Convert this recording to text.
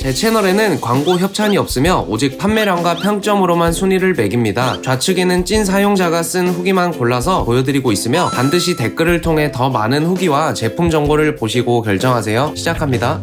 제 채널에는 광고 협찬이 없으며 오직 판매량과 평점으로만 순위를 매깁니다. 좌측에는 찐 사용자가 쓴 후기만 골라서 보여드리고 있으며 반드시 댓글을 통해 더 많은 후기와 제품 정보를 보시고 결정하세요. 시작합니다.